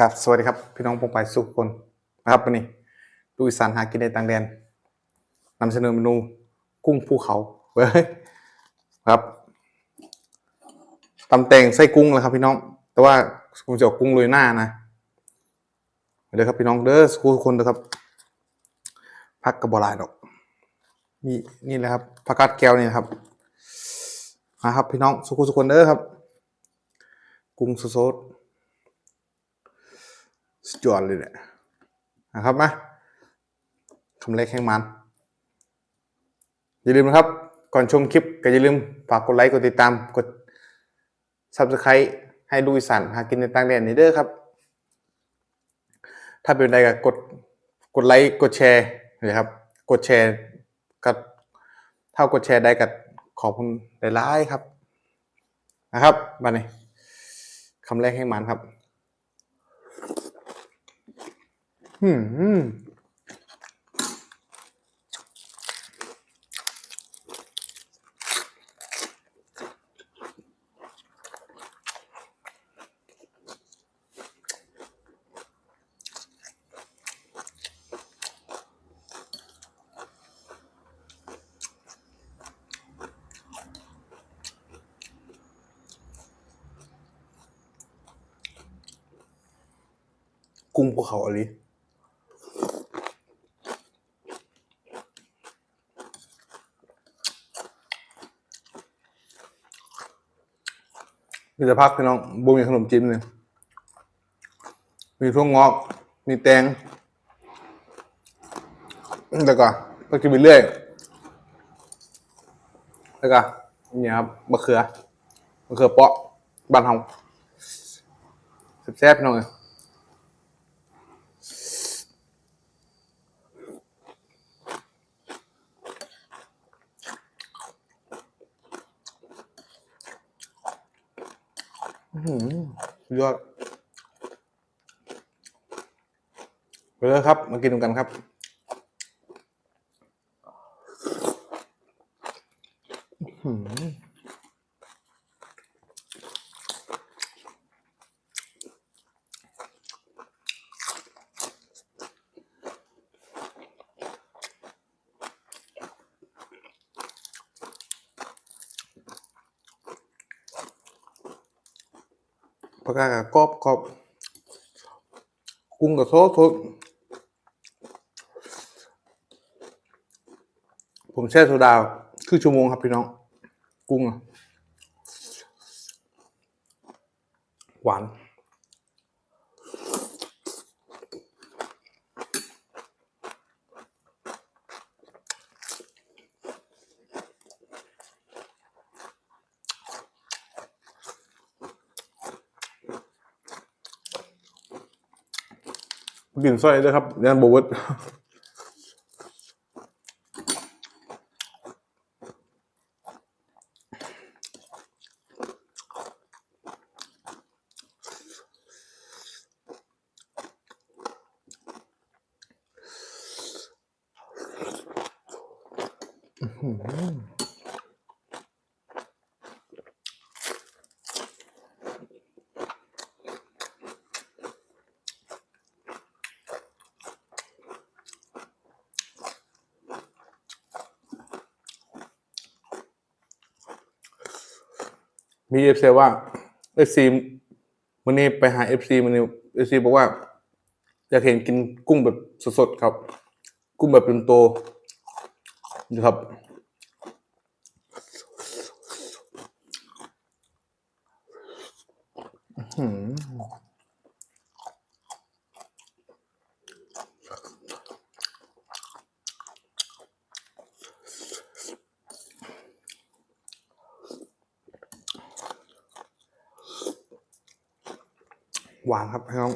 ครับสวัสดีครับพี่น้องปงไปสุขคนนะครับวันนี้ดูอีสานหากินในต่างแดนนำเสนอเมนูกุ้งภูเขาเว้ยครับตำแตงไส้กุ้งเลยครับพี่น้อง แต่ว่าผมจะเอากุ้งโรยหน้านะเด้อครับพี่น้องเด้อทุกคนเด้อครับพักกระบอกลายดอกมีนี่แหละครับผักกาดแก้วนี่นะครับมาครับ พี่น้องสุขุสุขคนเด้อครับ กุ้งสดๆ สุดยอดเลยเนี่ยนะครับมาคำแรกแข่งมัน อย่าลืมนะครับ ก่อนชมคลิปก็อย่าลืมฝากกดไลค์กดติดตามกด Subscribe ให้ดูอีสานหากินในต่างแดนนี่เด้อครับ ถ้าเป็นใดก็กดกดไลค์กดแชร์นะครับ กดแชร์ก็ถ้ากดแชร์ได้ก็ขอบคุณหลายๆครับ นะครับมาเนี่คำแรกให้มันครับ อืมกุ้งภูเขาอะไร มีแต่พักพี่น้องบูมีขนมจีนเลยมีทั่วงอก มีแตงแต่ก็ก็กินไปเรื่อยแล้วก็เนี่ครับมะเขือมะเขือเปาะบ้านเฮาแซ่บๆพี่น้องเลย อื้อหือ ยอดไปเลยครับ มากินกันครับอืม กากกรอบกรอบกุ้งกับโซดโซดผมแช่โซดาครึ่งชั่วโมงครับพี่น้อง กุ้งหวาน กินสร้อยด้วยครับยันโบว์ด มีเอฟซีว่าเอฟซีวันนี้ไปหาเอฟซีมันนี้เอฟซีบอกว่าอยากเห็นกินกุ้งแบบสดๆครับ กุ้งแบบเป็นโตนะครับอืม หวานครับพี่น้อง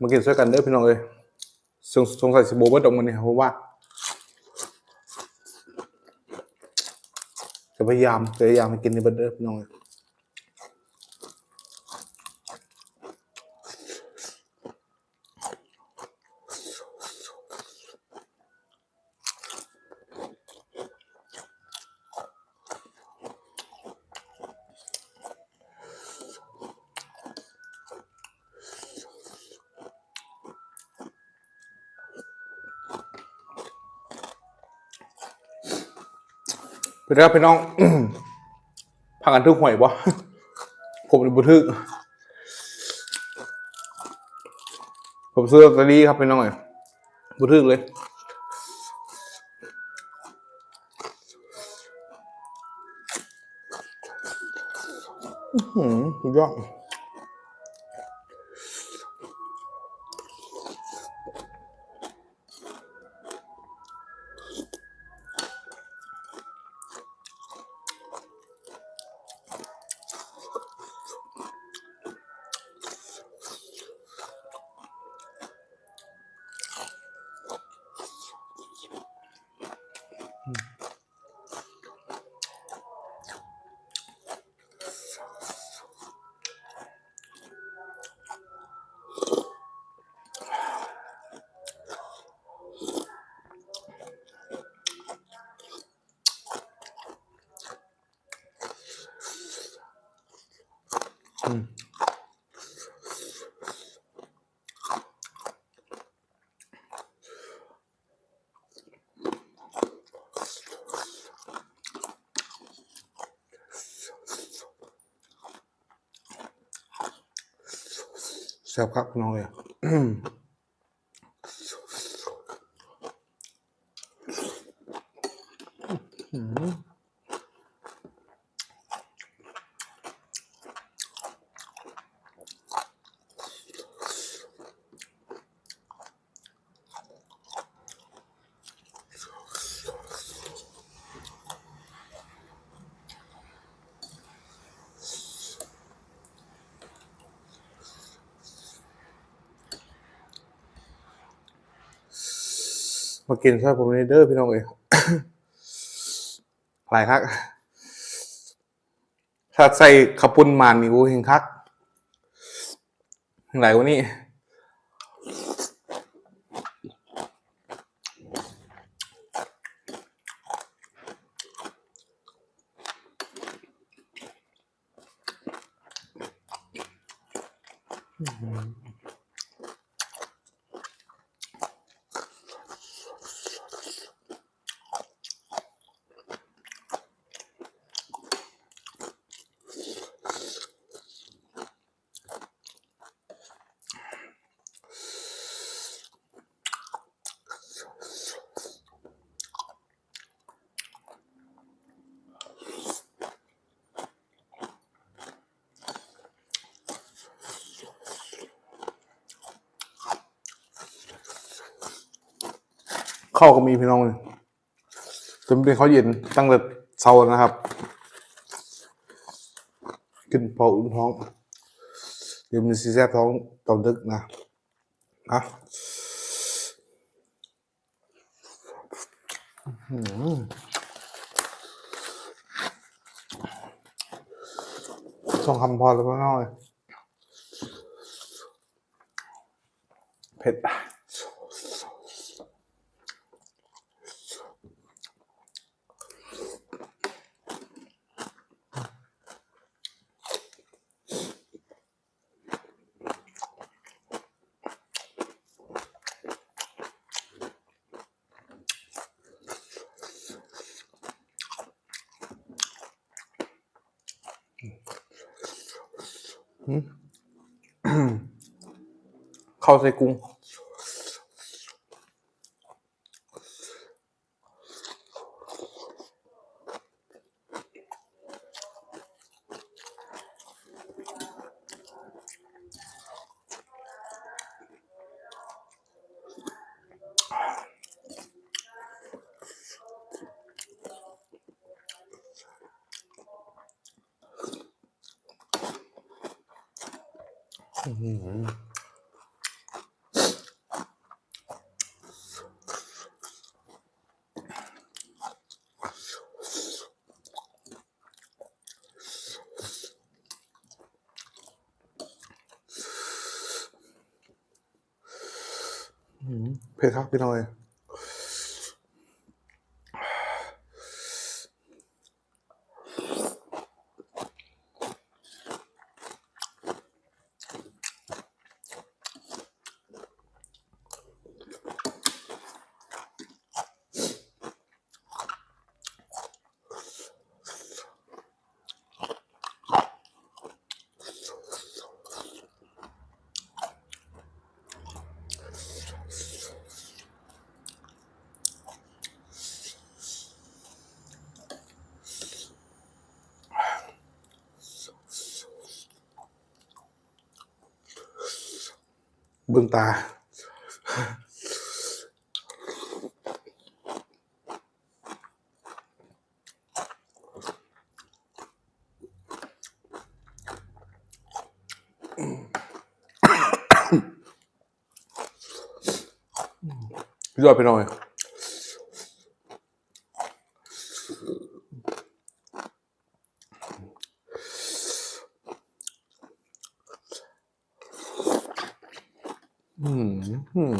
มากินช่วยกันเด้อพี่น้องเอ้ยสงสงสัยสิโบเบิร์ดออกมาเนี่ยเพราะว่า จะพยายามพยายามกินในเบิร์ดเด้อพี่น้องเอ้ย ไปแล้วพี่น้องพากันทึกหวยบ่ผมเป็นบุทึก ผมซื้อลอตเตอรี่ครับพี่น้องเลยบุทึกเลยอื้อหือสุดยอด แซ่บครับน้องเลย มากินซอยผมในเด้อพี่น้องเอ้ยหลายคักถ้าใส่ขาวปุ้นมันนี่กูเห็นคักหลายกว่านี้ เข้าวก็มีพี่น้องเลยจนเป็นข้าวเย็นตั้งแต่เช้านะครับ กินพออุ่นท้องเดี๋ยวมันซีแซ่บท้องตอนดึกนะอะอื้อหือสองคำพอแล้วก็น้อยเผ็ด เข้าใเผ็ดครับพี่น้อย เบื้องตา ยอดไปหน่อย อืมอืม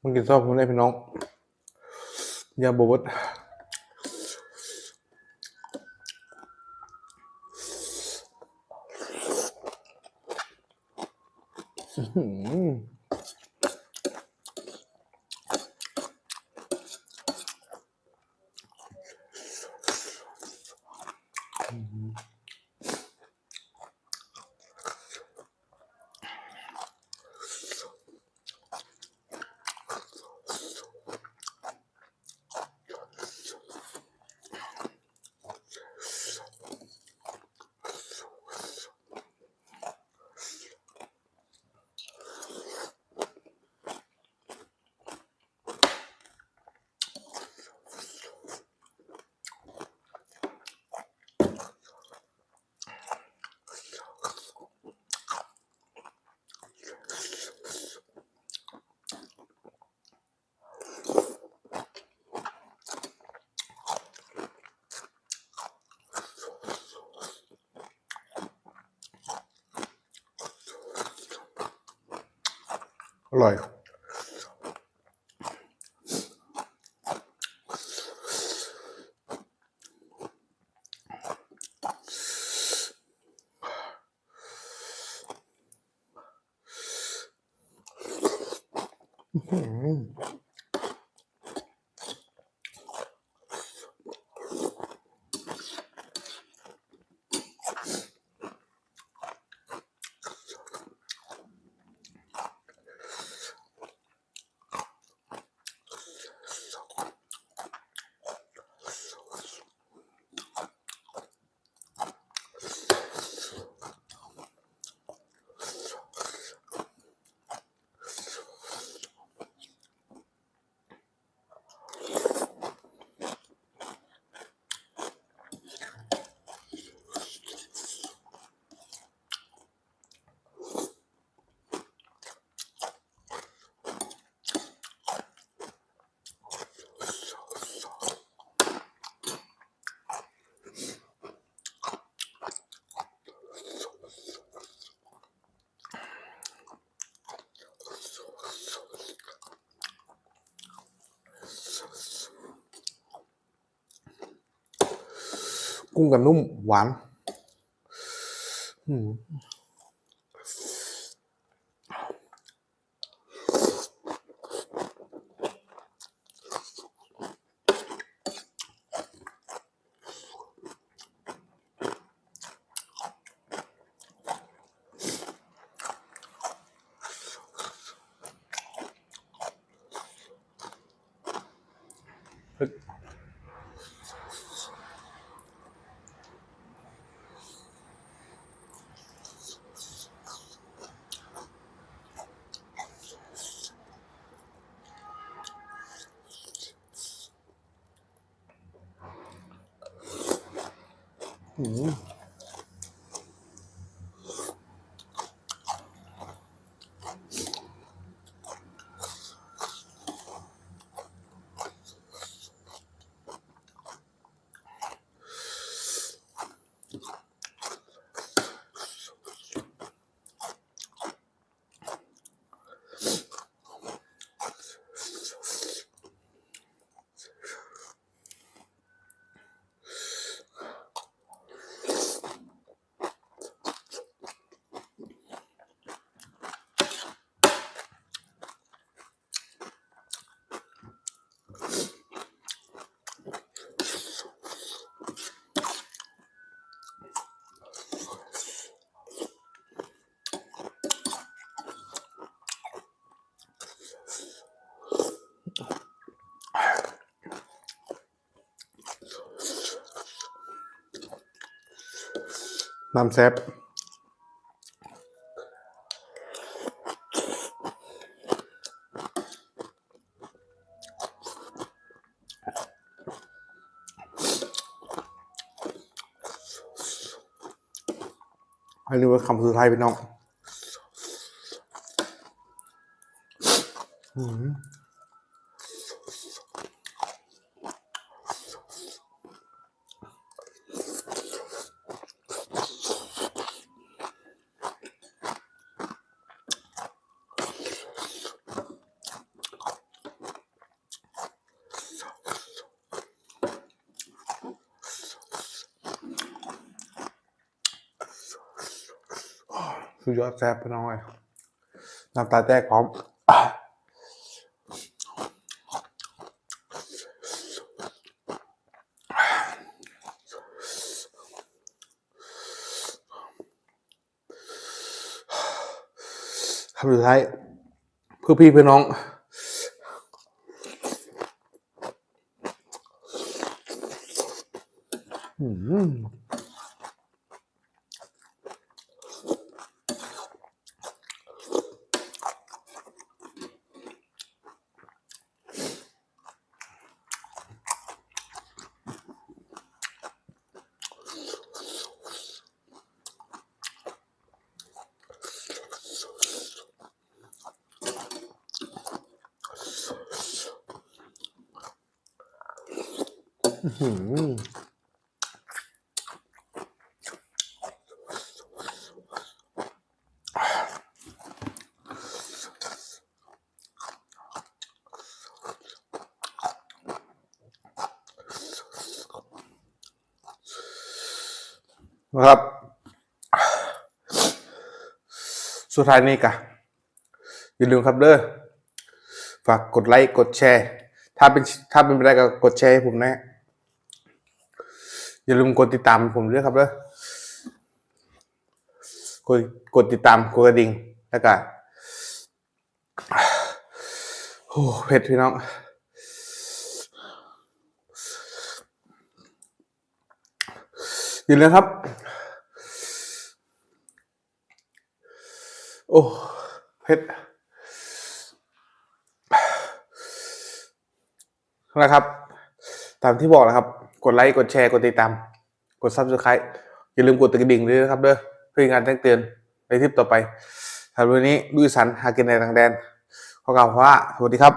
มึงกินซอสผมได้พี่น้อง อย่าบวชอื้อ อร่อย กุ้งกับนุ่มหวาน อืม อื น้ำแซบให้ดูว่าคำสุดท้ายพี่น้อง อืม สุดยอดแซ่บพี่น้องเลยน้ำตาแตกพร้อมคำสุดท้ายเพื่อพี่เพื่อน้องอืม นะครับ สุดท้ายนี้กะอย่าลืมครับเด้อฝากกดไลค์กดแชร์ ถ้าเป็นถ้าเป็นไปได้ก็กดแชร์ให้ผมนะ อย่าลืมกดติดตามผมด้วยครับเด้อกดกดติดตามกดกระดิ่งแล้วก็โอ้เผ็ดพี่น้องอย่าลืมครับ โอ้เพชรนะครับ ตามที่บอกนะครับ กดไลค์กดแชร์กดติดตาม กดซับสไครต์อย่าลืมกดกระดิ่งด้วยนะครับเด้อเพื่องานแจ้งเตือนในทริปต่อไปสำหรับวันนี้ดุยสันหากินในต่างแดนขอกล่าวว่าสวัสดีครับ